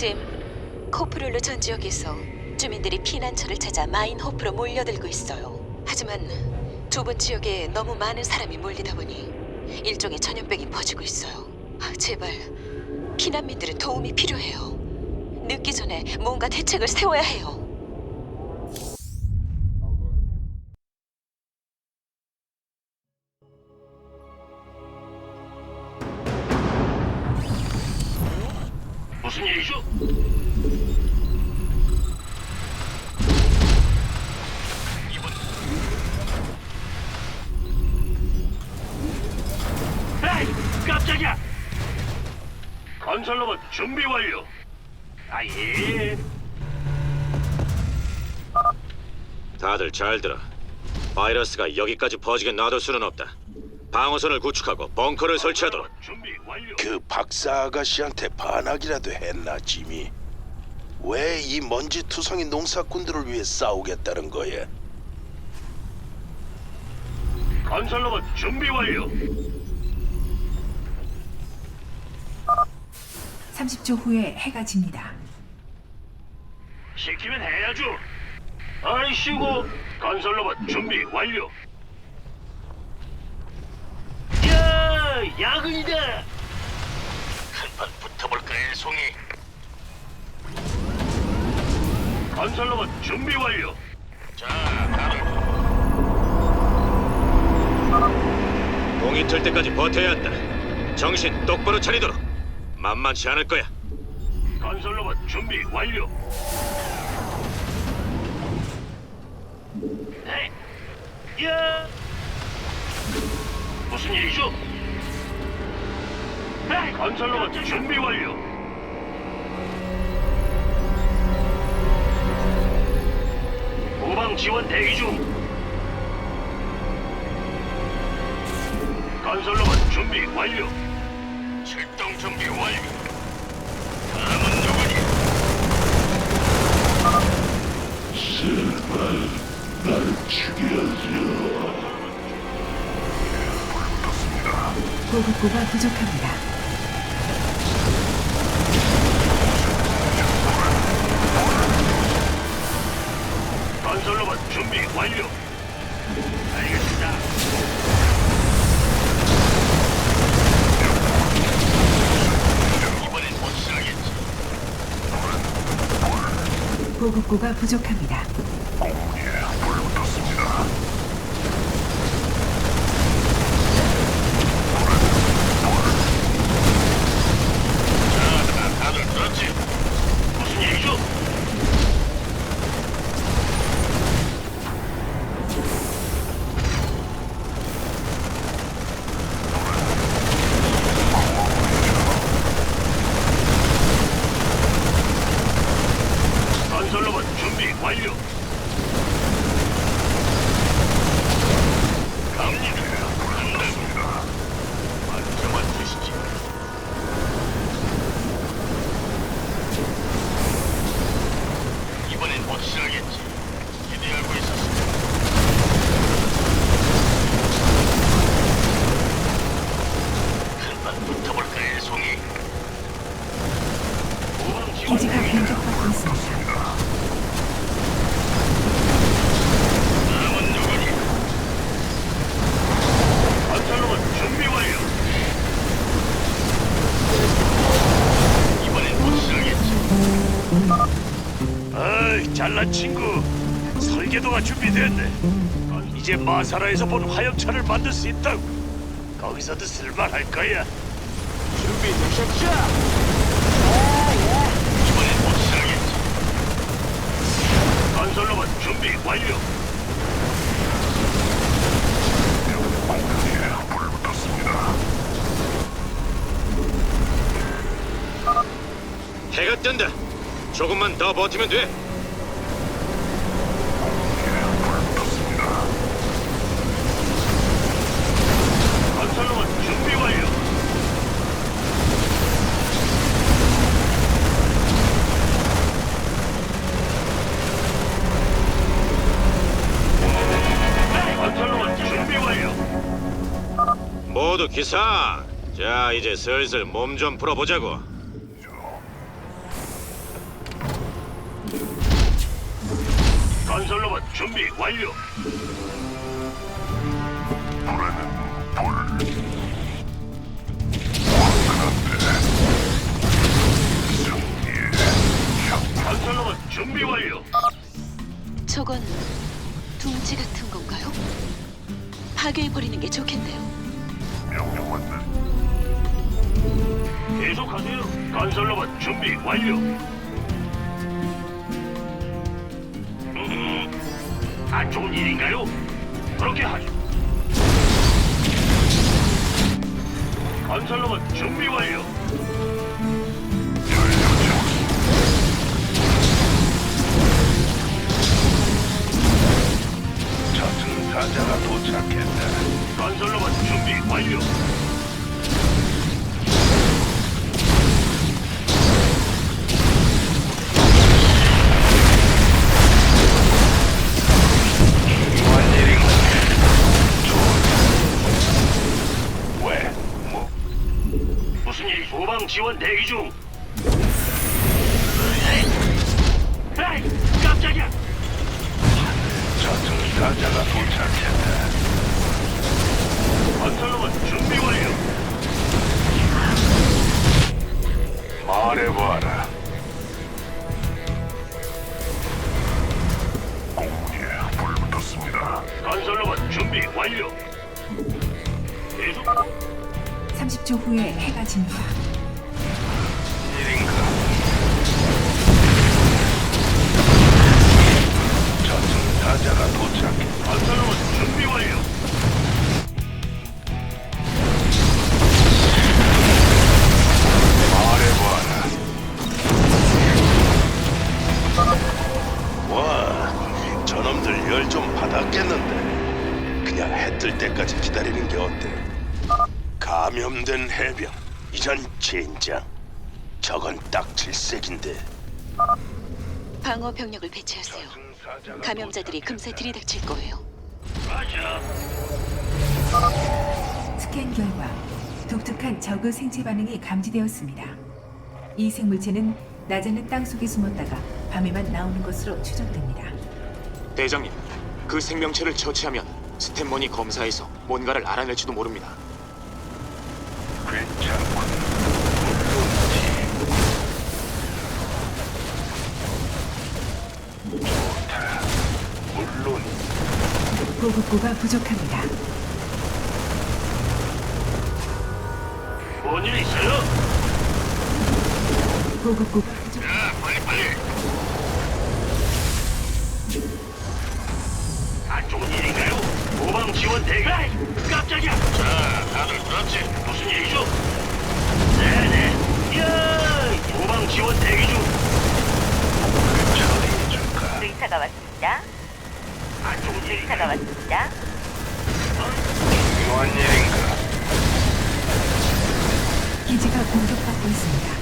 짐, 코프룰루 전 지역에서 주민들이 피난처를 찾아 마인호프로 몰려들고 있어요. 하지만 좁은 지역에 너무 많은 사람이 몰리다 보니 일종의 전염병이 퍼지고 있어요. 아, 제발 피난민들의 도움이 필요해요. 늦기 전에 뭔가 대책을 세워야 해요. 건설로봇 준비 완료. 아 예. 다들 잘 들어. 바이러스가 여기까지 퍼지게 놔둘 수는 없다. 방어선을 구축하고 벙커를 설치하도록. 준비 완료. 그 박사 아가씨한테 반항이라도 했나 지미? 왜 이 먼지 투성이 농사꾼들을 위해 싸우겠다는 거야? 건설로봇 준비 완료. 30초 후에 해가 집니다. 시키면 해야죠. 아이씨고 건설 로봇 준비 완료. 야, 야근이다. 한판 붙어볼까, 송이. 건설 로봇 준비 완료. 자, 다들 동이 틀 때까지 버텨야 한다. 정신 똑바로 차리도록. 만만치 않을 거야. 건설로봇 준비 완료. 네. 야. 무슨 일이죠? 네. 건설로봇 준비 완료. 후방 지원 대기 중. 건설로봇 준비 완료. 출동 준비 완료. 다음은 누구니? 보급고가 부족합니다. 건설로봇 준비 완료. 알겠습니다. 이번엔 확실하겠지. 보급고가 부족합니다. 잘난 친구. 설계도가 준비됐네. 이제 마사라에서 본 화염차를 만들 수 있다고. 거기서도 쓸만할 거야. 준비되셨죠? 이번엔 확실하겠지. 건설로봇 준비 완료. 해가 뜬다. 조금만 더 버티면 돼. 기사. 자, 이제 슬슬 몸 좀 풀어보자고. 건설로봇 준비 완료. 건설로봇 준비 완료. 저건 둥지 같은 건가요? 파괴해버리는 게 좋겠네요. 계속하세요. 건설로봇 준비 완료. 음, 안 좋은 일인가요? 그렇게 하죠. 건설로봇 준비 완료. 저승사자가 도착했다. 건설로봇 준비 완료. 왜? 뭐? 지원 대기 중. 준비 완료. 계속 30초 후에 해가 집니다. 일인가? 저승 사자가 도착해. 건설로봇 준비 완료. 된 해병, 이전 젠장. 저건 딱 질색인데. 방어 병력을 배치하세요. 감염자들이 금세 들이닥칠 거예요. 맞아. 스캔 결과 독특한 저그 생체 반응이 감지되었습니다. 이 생물체는 낮에는 땅 속에 숨었다가 밤에만 나오는 것으로 추정됩니다. 대장님, 그 생명체를 처치하면 스탠머니 검사에서 뭔가를 알아낼지도 모릅니다. 괜찮군. 물론이지. 좋다. 물론 보급고가 부족합니다. 뭔일 있어요? 보급고가 부족. 자, 빨리 빨리. 안 좋은 일인가요? 도방 지원 대기. 깜짝이야. 자, 다들 들었지? 무슨 일이죠? 네네. 야, 도방 지원 대기 중. 처리해줄까? 의사가 왔습니다. 안 좋은 일인가요? 의사가 왔습니다. 중요한 일인가? 기지가 공격받고 있습니다.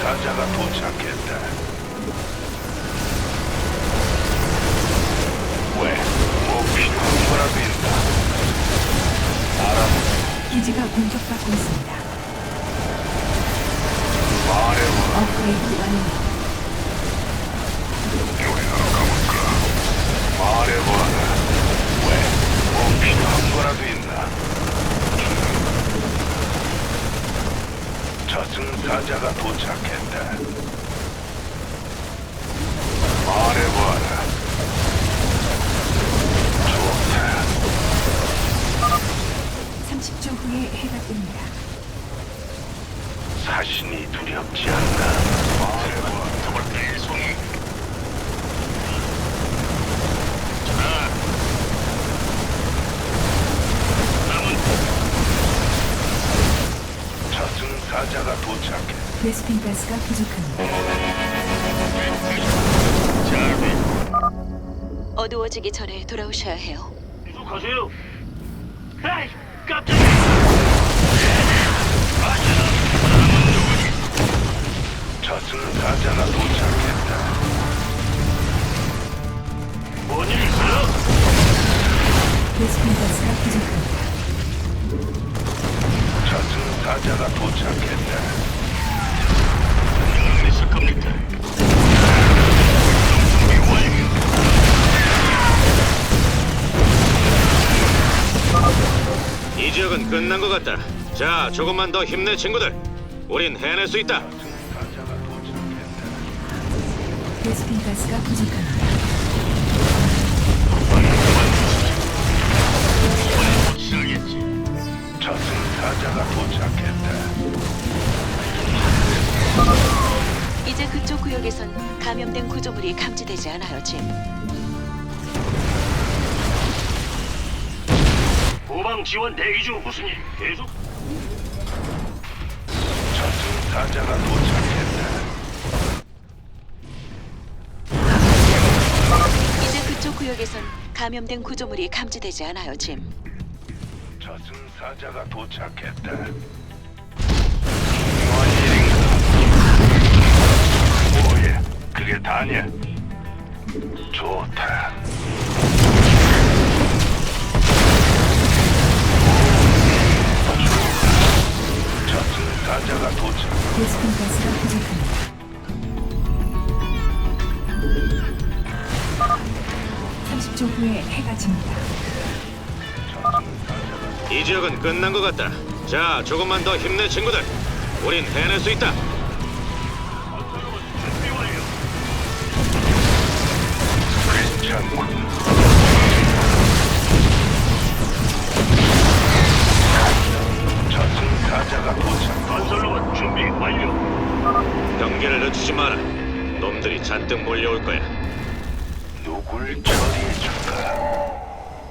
저승사자가 도착했다. 왜? 뭐 필요한 거라도 있나? 알아. 기지가 공격받고 있습니다. 말해봐. 업그레이드 완료. 교회하러 가볼까? 말해봐라. 왜? 뭐 필요한 거라도 있나? 저승사자가 도착했다. 말해봐라. 좋다. 30초 후에 해가 뜹니다. 사신이 두렵지 않나? 말해봐. 더블 송이. 저승사자가 도착해. 베스핀 가스가 부족합니다. 어두워지기 전에 돌아오셔야 해요. 계속하세요. 에이, 깜짝이야. 저승 사자가 도착했다. 뭔일 있어요? 베스핀 가스가 부족합니다. 사자가 도착했다. 있을 겁니까? 이 지역은 끝난 것 같다. 자, 조금만 더 힘내, 친구들. 우린 해낼 수 있다. 도착했다. 베스핀 가스가 부족합니다. 실겠지. 저승 사자가 도착했다. 이제 그쪽 구역에선 감염된 구조물이 감지되지 않아요, 짐. 후방 지원 대기 중 무슨 일? 계속 저승사자가 도착했다. 이제 그쪽 구역에선 감염된 구조물이 감지되지 않아요, 짐. 저승사자가 도착했다. 그게 다냐? 좋다. 저승 사자가 도착. 베스핀 가스가 부족합니다. (30초) 후에 해가 집니다. 이 지역은 끝난 것 같다. 자, 조금만 더 힘내, 친구들. 우린 해낼 수 있다. 괜찮군. 저승 사자가 도착. 건설로봇 준비 완료. 경계를 늦추지 마라. 놈들이 잔뜩 몰려올 거야. 누굴 처리해줄까?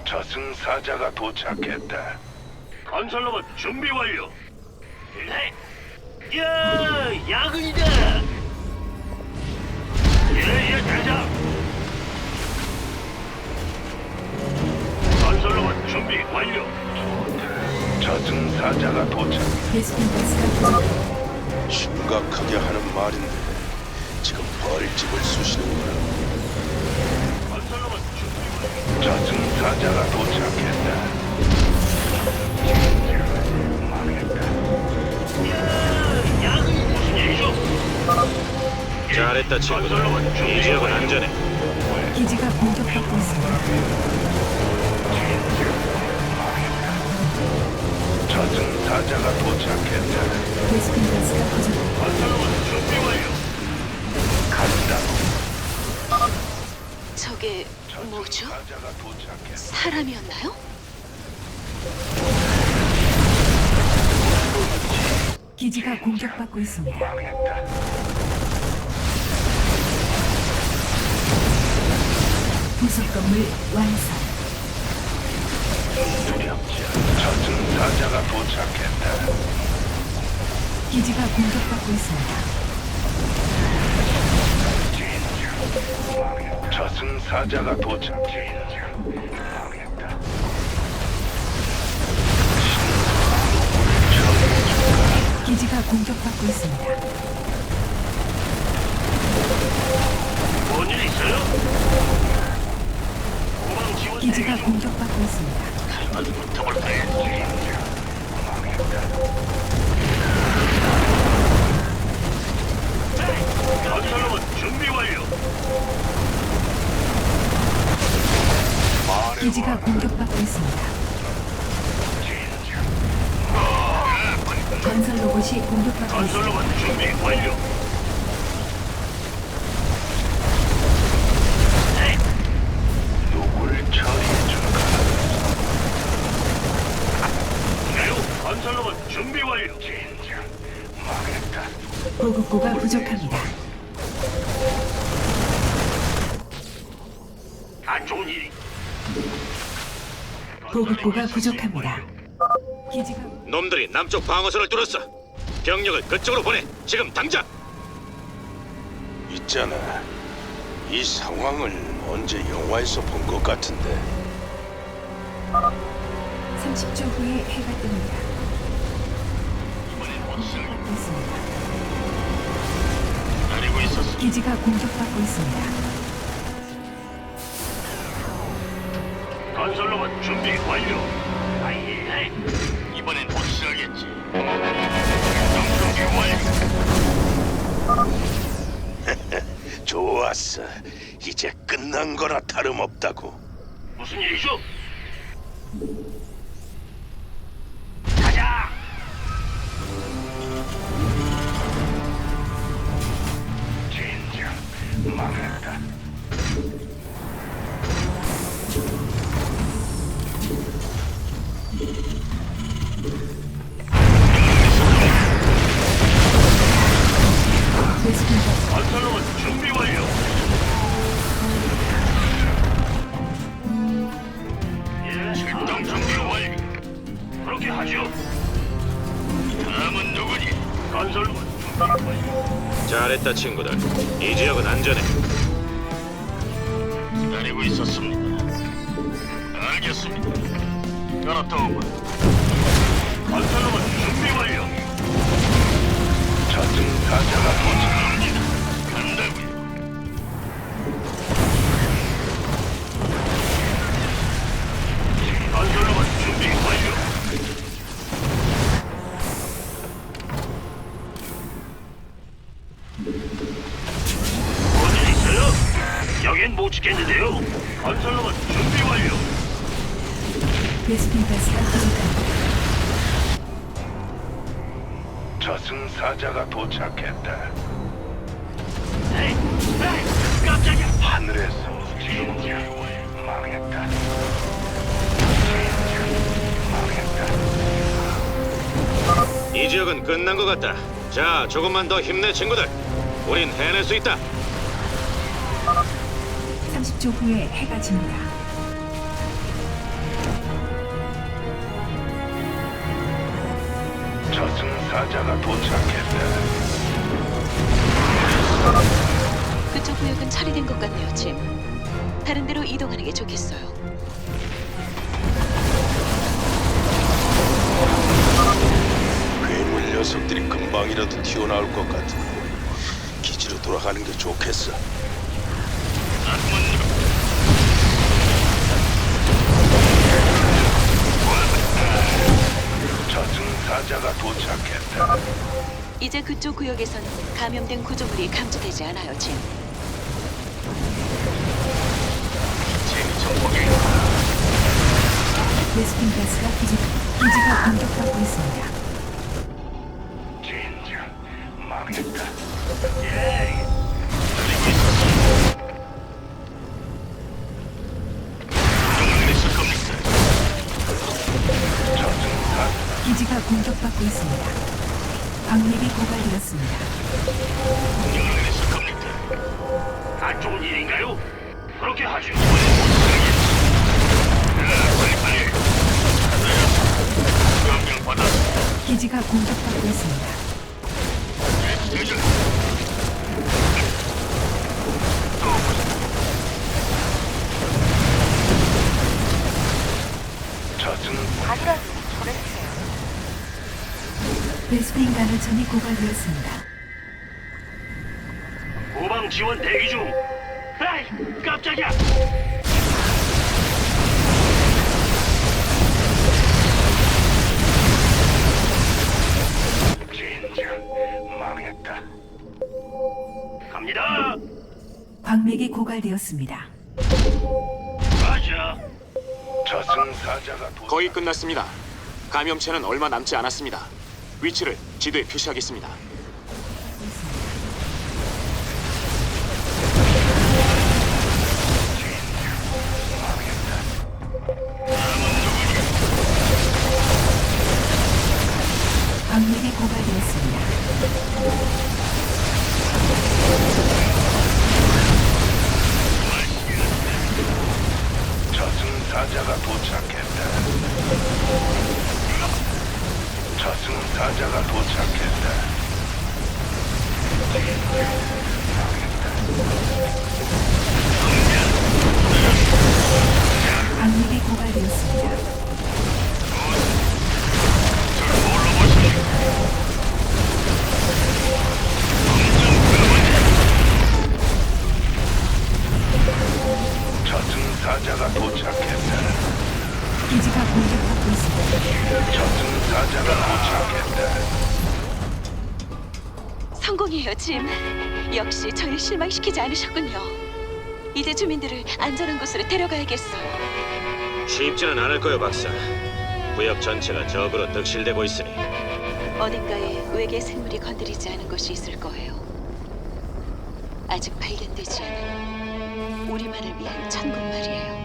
저승 사자가 도착했다. 건설로봇 준비 완료. 네. 야, 야근이다. 예, 예, 대장. 준비 완료. 저승사자가 도착. 가스가 부족합니다. 심각하게 하는 말인데 지금 벌집을 쑤시는구나. 건설로봇 준비 완료. 저승사자가 도착했다. 무슨 일이죠? 잘했다, 친구들. 이 지역은. 안전해. 기지가 공격받고 있습니다. 저승 사자가 도착했다. 베스핀 가스가 부족합니다. 건설로봇 준비 완료. 간다. 저게 뭐죠? 도착했다. 사람이었나요? 기지가 공격받고 있습니다. 부속 건물 완성. 저승사자가 도착했다. 기지가 공격받고 있습니다. 저승사자가 도착했다. 기지가 공격받고 있습니다. 뭔일 있어요? 지원 기지가. 공격받고 있습니다. 아주 붙어볼까요? 기지가 공격받고 있습니다. 건설 로봇이 공격받고 있습니다. 건설로봇 준비 완료. 준비 완료. 망했다. 보급고가 부족합니다. 안 좋은 일이. 보급고가 부족합니다. 기지가 놈들이 남쪽 방어선을 뚫었어. 병력을 그쪽으로 보내. 지금 당장. 있잖아. 이 상황을 언제 영화에서 본 것 같은데. 30초 후에 해가 뜹니다. 기다리고 있었어. 기지가 공격받고 있습니다. 건설로봇 준비 완료. 아예. 이번엔 확실하겠지. 준비 완료. 좋았어. 이제 끝난 거나 다름없다고. 무슨 일이죠? 알겠습니다. 알았다오군. 건설로봇 준비 완료. 저승사자가 도착 이 지역은 끝난 것 같다. 자, 조금만 더 힘내 친구들. 우린 해낼 수 있다. 30초 후에 해가 집니다. 저승사자가 도착했다. 그쪽 구역은 처리된 것 같네요, 짐. 다른 데로 이동하는 게 좋겠어요. 금방이라도 튀어나올 것 같은데 기지로 돌아가는 게 좋겠어. 저승사자가 도착했다. 이제 그쪽 구역에선 감염된 구조물이 감지되지 않아요, 짐. 베스킨 가스가 부족. 기지가 공격받고 있습니다. 기지가 공격받고 있습니다. 광맥이 고갈되었습니다. 명령을 내릴 겁니까? 안 좋은 일인가요? 그렇게 하죠. 기지가 공격받고 있습니다. 저승 베스킨 가루천이 고갈되었습니다. 후방 지원 대기 중. 에이, 깜짝이야. 진짜 망했다. 갑니다. 광맥이 고갈되었습니다. 맞아. 저승사자가 도... 거의 끝났습니다. 감염체는 얼마 남지 않았습니다. 위치를 지도에 표시하겠습니다. 광맥이 고갈되었습니다. 저승사자가 도착했다. 방력이 고갈되었습니다. 저승사자가 도착했다. 기지가 공격받고 있습니다. 저승 사자가 도착했다. 성공이에요, 짐. 역시 저를 실망시키지 않으셨군요. 이제 주민들을 안전한 곳으로 데려가야겠어요. 쉽지는 않을 거요, 박사. 구역 전체가 적으로 득실되고 있으니 어딘가에 외계 생물이 건드리지 않은 곳이 있을 거예요. 아직 발견되지 않은 우리만을 위한 천국 말이에요.